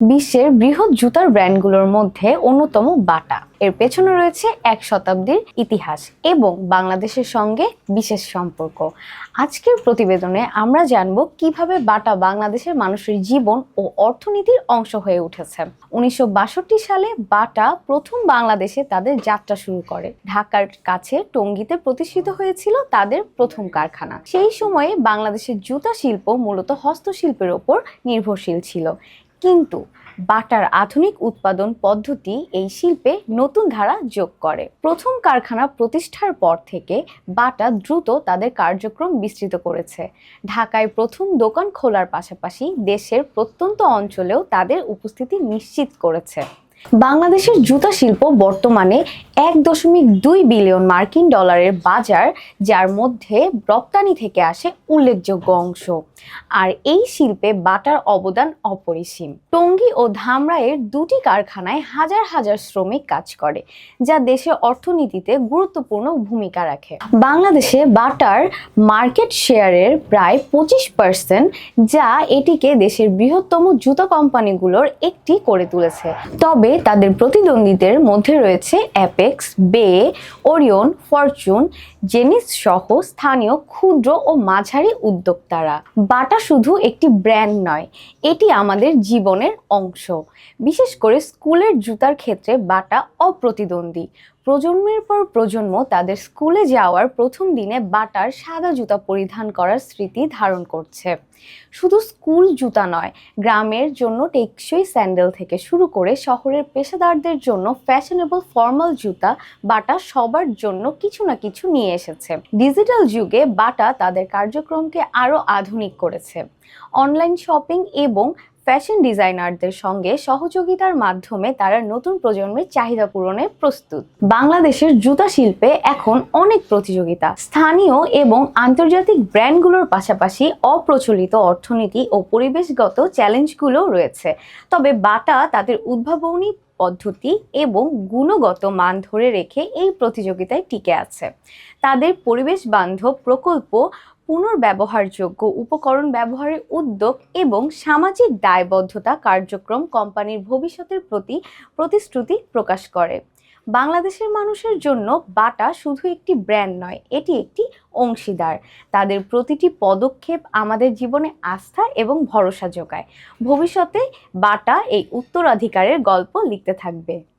বিশ্বের বৃহৎ জুতার ব্র্যান্ডগুলোর মধ্যে অন্যতম বাটা। এর পেছনে রয়েছে এক শতাব্দীর ইতিহাস এবং বাংলাদেশের সঙ্গে বিশেষ সম্পর্ক। আজকের প্রতিবেদনে আমরা জানব কীভাবে বাটা বাংলাদেশের মানুষের জীবন ও অর্থনীতির অংশ হয়ে উঠেছে। উনিশশো বাষট্টি সালে বাটা প্রথম বাংলাদেশে তাদের যাত্রা শুরু করে। ঢাকার কাছে টঙ্গীতে প্রতিষ্ঠিত হয়েছিল তাদের প্রথম কারখানা। সেই সময়ে বাংলাদেশের জুতা শিল্প মূলত হস্তশিল্পের ওপর নির্ভরশীল ছিল। কিন্তু বাটার আধুনিক উৎপাদন পদ্ধতি এই শিল্পে নতুন ধারা যোগ করে। প্রথম কারখানা প্রতিষ্ঠার পর থেকে বাটা দ্রুত তাদের কার্যক্রম বিস্তৃত করেছে। ঢাকায় প্রথম দোকান খোলার পাশাপাশি দেশের প্রত্যন্ত অঞ্চলেও তাদের উপস্থিতি নিশ্চিত করেছে। বাংলাদেশের জুতা শিল্প বর্তমানে এক দশমিক দুই বিলিয়ন মার্কিন ডলারের বাজার, যার মধ্যে রপ্তানি থেকে আসে উল্লেখযোগ্য অংশ। আর এই শিল্পে বাটার অবদান অপরিসীম। টঙ্গী ও ধামরাইয়ের দুটি কারখানায় হাজার হাজার শ্রমিক কাজ করে, যা দেশের অর্থনীতিতে গুরুত্বপূর্ণ ভূমিকা রাখে। বাংলাদেশে বাটার মার্কেট শেয়ারের প্রায় পঁচিশ পার্সেন্ট, যা এটিকে দেশের বৃহত্তম জুতা কোম্পানিগুলোর একটি করে তুলেছে। তবে তাদের প্রতিদ্বন্দ্বীদের মধ্যে রয়েছে অ্যাপেক্স বে ওরিয়ন ফরচুন জেনিস সহ স্থানীয় ক্ষুদ্র ও মাঝারি উদ্যোক্তারা। বাটা শুধু একটি ব্র্যান্ড নয়, এটি আমাদের জীবনের অংশ। বিশেষ করে স্কুলের জুতার ক্ষেত্রে বাটা অপ্রতিদ্বন্দ্বী। প্রজন্মের পর প্রজন্ম তাদের স্কুলে যাওয়ার প্রথম দিনে বাটার সাদা জুতা পরিধান করার স্মৃতি ধারণ করছে। শুধু স্কুল জুতা নয়, গ্রামের জন্য টেকসই স্যান্ডেল থেকে শুরু করে শহরের পেশাদারদের জন্য ফ্যাশনেবল ফর্মাল জুতা বাটা সবার জন্য কিছু না কিছু নিয়ে এসেছে। ডিজিটাল যুগে বাটা তাদের কার্যক্রমকে আরও আধুনিক করেছে। অনলাইন শপিং এবং ফ্যাশন ডিজাইনারদের সঙ্গে সহযোগিতার মাধ্যমে তারা নতুন প্রজন্মের চাহিদা পূরণে প্রস্তুত। বাংলাদেশের জুতা শিল্পে এখন অনেক প্রতিযোগিতা। স্থানীয় এবং আন্তর্জাতিক ব্র্যান্ডগুলোর পাশাপাশি অপ্রচলিত অর্থনীতি ও পরিবেশগত চ্যালেঞ্জগুলো রয়েছে। তবে বাটা তাদের উদ্ভাবনী পদ্ধতি এবং গুণগত মান ধরে রেখে এই প্রতিযোগিতায় টিকে আছে। তাদের পরিবেশ বান্ধব প্রকল্প, পুনর্ব্যবহারযোগ্য উপকরণ ব্যবহারের উদ্যোগ এবং সামাজিক দায়বদ্ধতা কার্যক্রম কোম্পানির ভবিষ্যতের প্রতি প্রতিশ্রুতি প্রকাশ করে। বাংলাদেশের মানুষের জন্য বাটা শুধু একটি ব্র্যান্ড নয়, এটি একটি অংশীদার। তাদের প্রতিটি পদক্ষেপ আমাদের জীবনে আস্থা এবং ভরসা যোগায়। ভবিষ্যতে বাটা এই উত্তরাধিকারের গল্প লিখতে থাকবে।